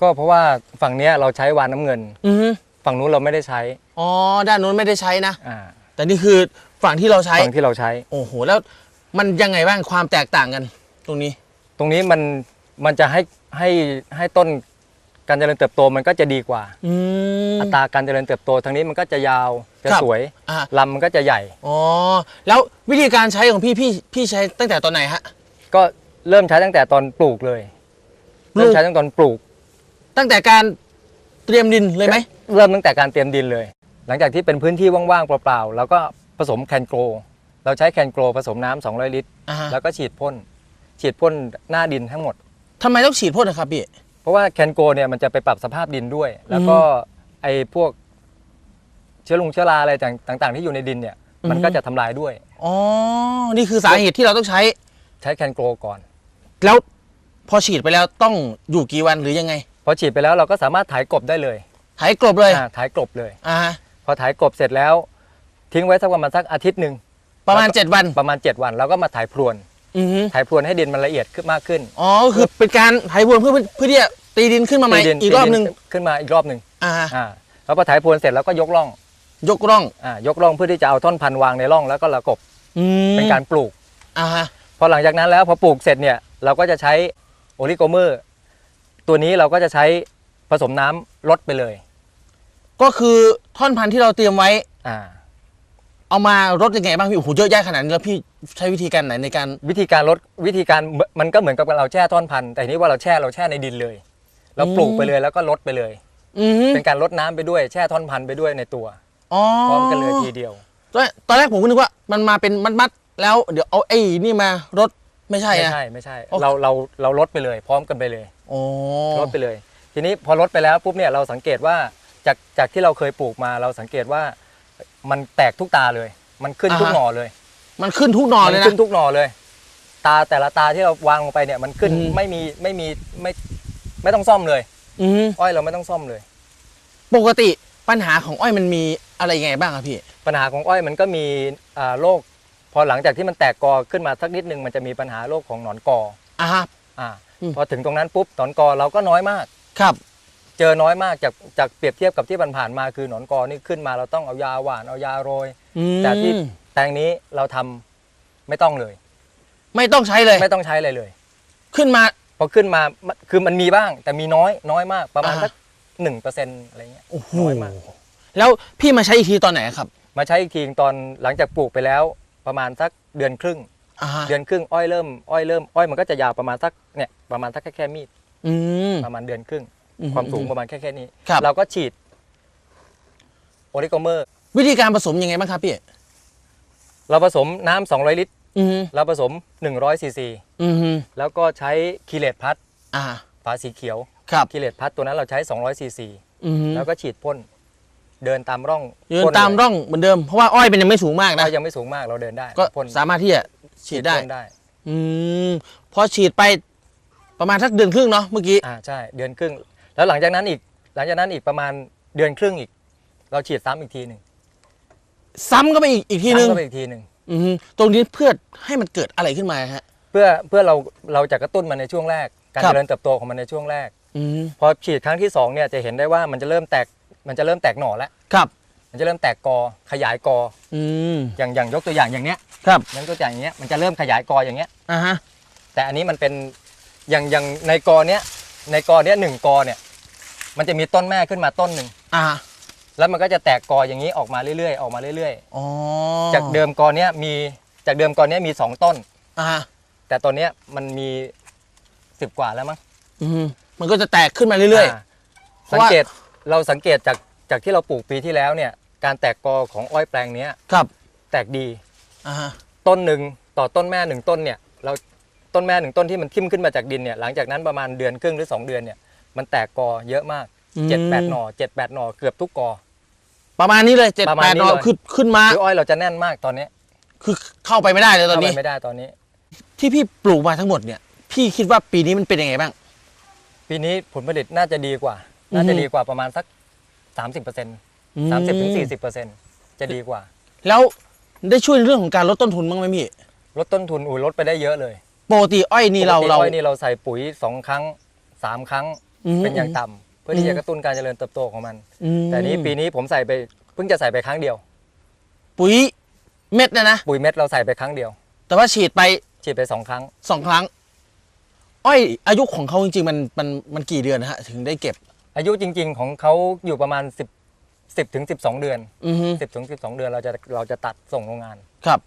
ก็เพราะว่าฝั่งเนี้ยเราใช้วานน้ำเงิน อือฮึฝั่งนู้นเราไม่ได้ใช้อ๋อด้านนู้นไม่ได้ใช้นะ อ่าแต่นี่คือฝั่งที่เราใช้ ฝั่งที่เราใช้ โอ้โห แล้วมันยังไงบ้างความแตกต่างกัน ตรงนี้ ตรงนี้มันมันจะให้ให้ให้ต้นการเจริญเติบโตมันก็จะดีกว่า อืม อัตราการเจริญเติบโตทางนี้มันก็จะยาวจะครับ สวยอ่าลำมันก็จะใหญ่ อ๋อ แล้ววิธีการใช้ของพี่พี่พี่ใช้ตั้งแต่ตอนไหนฮะ ก็เริ่มใช้ตั้งแต่ตอนปลูกเลย ปลูก เริ่มใช้ตั้งแต่ตอนปลูก ตั้งแต่การเตรียมดินเลยไหมเริ่มตั้งแต่การเตรียมดินเลย หลังจากที่เป็นพื้นที่ว่างๆเปล่าๆเราก็ผสมแคนโกรเราใช้แคนโกรผสมน้ำ200 ลิตรอ่าฮะแล้วก็ฉีดพ่นฉีดพ่นหน้าดินทั้งหมดทำไมต้องฉีดพ่นนะครับพี่เพราะว่าแคนโกเนี่ยมันจะไปปรับสภาพดินด้วย แล้วก็ไอ้พวกเชื้อลุงเชื้อราอะไรต่างๆ ที่อยู่ในดินเนี่ยมันอือฮึก็จะทำลายด้วย อ๋อ นี่คือสาเหตุที่เราต้องใช้ ใช้แคนโกรก่อน แล้วพอฉีดไปแล้วต้องอยู่กี่วันหรือยังไง พอฉีดไปแล้วเราก็สามารถถ่ายกลบได้เลยหายกลบเลยอ่าถ่ายกลบเลย อ่าฮะพอถ่ายกลบเสร็จแล้ว ทิ้งไว้สักประมาณสักอาทิตย์หนึ่งประมาณ 7 วันประมาณ 7 วันเราก็มาถ่ายพรวนอือฮึถ่ายพรวนให้ดินมันละเอียดขึ้นมากขึ้นอ๋อก็คือเป็นการไถพรวนเพื่อเพื่อที่จะตีดินขึ้นมาใหม่ตีดินอีกรอบหนึ่งตีดิขึ้นมาอีกรอบหนึ่งอ่าฮะอ่าแล้วพอถ่ายพรวนเสร็จแล้วก็ยกร่องยกร่องอ่ายกร่องเพื่อที่จะเอาท่อนพันธุ์วางในร่องแล้วก็ระกบอืมเป็นการปลูก อ่าฮะพอหลังจากนั้นแล้วพอปลูกเสร็จเนี่ยเราก็จะใช้โอลิโกเมอร์ ตัวนี้เราก็จะใช้ผสมน้ำลดไปเลยก็คือท่อนพันธุ์ที่เราเตรียมไว้ อ่าเอามารดยังไงบ้างพี่โอ้โหเยอะแยะขนาดนี้แล้วพี่ใช้วิธีการไหนในการวิธีการลดวิธีการมันก็เหมือนกับเราแช่ท่อนพันธุ์แต่ทีนี้ว่าเราแช่เราแช่ในดินเลย เราปลูกไปเลยแล้วก็ลดไปเลย อือฮึเป็นการลดน้ำไปด้วยแช่ท่อนพันธุ์ไปด้วยในตัว อ๋อพร้อมกันเลยทีเดียว ตอนตอนแรกผมก็นึกว่ามันมาเป็นมัดๆแล้วเดี๋ยวเอาไอ้นี่มารดไม่ใช่ไม่นะ ใช่ไม่ใช่ โอเค เราเราเราลดไปเลย พร้อมกันไปเลย โอ้ลดไปเลย ทีนี้พอลดไปแล้วปุ๊บเนี่ยเราสังเกตว่าจากจากที่เราเคยปลูกมาเราสังเกตว่ามันแตกทุกตาเลย มันขึ้นทุกหน่อเลย มันขึ้นทุกหนอเลยมันะขึ้นทุกหน่อเลย ตาแต่ละตาที่เราวางลงไปเนี่ยมันขึ้นอืมไม่มีไม่มีไม่ไม่ต้องซ่อมเลยอือฮึอ้อยเราไม่ต้องซ่อมเลย ปกติปัญหาของอ้อยมันมีอะไรยังไงบ้างครับพี่ ปัญหาของอ้อยมันก็มีอ่าโรคพอหลังจากที่มันแตกกอขึ้นมาสักนิดนึงมันจะมีปัญหาโรคของหนอนกออ่าฮะอ่าอืม พอถึงตรงนั้นปุ๊บหนอนกอเราก็น้อยมาก ครับ เจอน้อยมากจากจากเปรียบเทียบกับที่ผ่านๆมาคือหนอนกอนี่ขึ้นมาเราต้องเอายาหวานเอายาโรย อืมแต่ที่แตงนี้เราทำไม่ต้องเลย ไม่ต้องใช้เลย ไม่ต้องใช้อะไรเลยขึ้นมา พอขึ้นมาคือมันมีบ้าง แต่มีน้อยน้อยมากประมาณอ่า สักหนึ่งเปอร์เซ็นต์อะไรเงี้ย โอ้โหน้อยมาก แล้วพี่มาใช้อีกทีตอนไหนครับ มาใช้อีกทีตอนหลังจากปลูกไปแล้วประมาณสักเดือนครึ่ง อ่าฮะเดือนครึ่งอ้อยเริ่มอ้อยเริ่มอ้อยมันก็จะยาวประมาณสักเนี่ยประมาณสักแค่แค่มีดอืมประมาณเดือนครึ่ง อืความสูงประมาณแค่แค่นี้ ครับเราก็ฉีดโอลิโกเมอร์ วิธีการผสมยังไงบ้างครับพี่เราผสมน้ำ200 ลิตร อือฮึเราผสม 100ซีซีอือฮึแล้วก็ใช้คีเลตพัดอ่าฝาสีเขียวครับคีเลตพัดตัวนั้นเราใช้ 200ซีซีอือฮึแล้วก็ฉีดพ่นเดินตามร่องยืนพ่ลตามร่องเหมือนเดิมเพราะว่าอ้อยเป็นยังไม่สูงมากนะเรายังไม่สูงมากเราเดินได้ก็พ่นสามารถที่จะ ฉีดได้ พ่นได้อืมพอฉีดไปประมาณสักเดือนครึ่งเนาะเมื่อกี้ อ่าใช่เดือนครึ่ง แล้วหลังจากนั้นอีกหลังจากนั้นอีกประมาณเดือนครึ่งอีก เราฉีดซ้ำอีกทีหนึ่งซ้ำก็ไปอีกอีกทีนึงซ้ำเข้าไปอีกทีหนึ่งอือฮึตรงนี้เพื่อให้มันเกิดอะไรขึ้นมาฮะ เพื่อเพื่อเราเราจะกระตุ้นมันในช่วงแรก การครับ เจริญเติบโตของมันในช่วงแรก อืมพอฉีดครั้งที่สองเนี่ยจะเห็นได้ว่ามันจะเริ่มแตกมันจะเริ่มแตกหน่อแล้ว ครับ มันจะเริ่มแตกกอขยายกออืมอย่างอย่างยกตัวอย่างอย่างเนี้ยครับยกตัวอย่างอย่างเนี้ยมันจะเริ่มขยายกออย่างเงี้ย อ่าฮะแต่อันนี้มันเป็นอย่างอย่างในกอเนี้ยในกอเนี้ยหนึ่งกอเนี่ย มันจะมีต้นแม่ขึ้นมาต้นหนึ่งอ่าแล้วมันก็จะแตกกออย่างนี้ออกมาเรื่อยๆออกมาเรื่อยอ๋อๆ จากเดิมกอเนี้ยมีจากเดิมกอเนี้ยมีสองต้น อ่าแต่ตอนเนี้ยมันมีสิบกว่าแล้วมั้งอืมมันก็จะแตกขึ้นมาเรื่อยาเพสัราะงว่า เกตเราสังเกตจากจากที่เราปลูกปีที่แล้วเนี่ย การแตกกอของอ้อยแปลงเนี้ยๆครับแตกดีอ่าฮะต้นหนึ่งต่อต้นแม่หนึ่งต้นเนี่ยเราต้นแม่หนึ่งต้นที่มันทิ่มขึ้นมาจากดินเนี่ยหลังจากนั้นประมาณเดือนครึ่งหรือสองเดือนเนี่ยมันแตกกอเยอะมากเจ็ดแปดหน่อเจ็ดแปดหน่อเกือบทุกกอ ประมาณนี้เลยเจ็ดประมาแปณดนี้นอเลยขึ้นขึ้นมา คืออ้อยเราจะแน่นมากตอนนี้คือเข้าไปไม่ได้เลยตอนเข้าไปนี้ไม่ได้ตอนนี้ ที่พี่ปลูกมาทั้งหมดเนี่ย พี่คิดว่าปีนี้มันเป็นยังไงบ้าง ปีนี้ผลผลิตน่าจะดีกว่า น่าจะดีกว่าประมาณสักสามสิบเปอร์เซ็นต์ สามสิบถึงสี่สิบเปอร์เซ็นต์จะดีกว่า แล้วได้ช่วยเรื่องของการลดต้นทุนบ้างไหมพี่ลดต้นทุนอุ้ยลดไปได้เยอะเลยปกติอ้อยนี่เราปกติเรา อ้อยนี่เราใส่ปุ๋ยสองครั้งสามครั้งอืมเป็นอย่างต่ำเพื่อที่อืจะมกระตุ้นการเจริญเติบโตของมัน อืม แต่นี้ปีนี้ผมใส่ไปเพิ่งจะใส่ไปครั้งเดียว ปุ๋ยเม็ดเนี่ยนะ ปุ๋ยเม็ดเราใส่ไปครั้งเดียว แต่ว่าฉีดไปฉีดไปสองครั้ง สองครั้ง อ้อยอายุของเขาจริงๆมันมันมันกี่เดือนนะฮะ ถึงได้เก็บอายุจริง ๆ ของเขาอยู่ประมาณ10 10ถึง12 เดือน อือฮึ10ถึง12 เดือนเราจะเราจะตัดส่งโรงงาน ครับ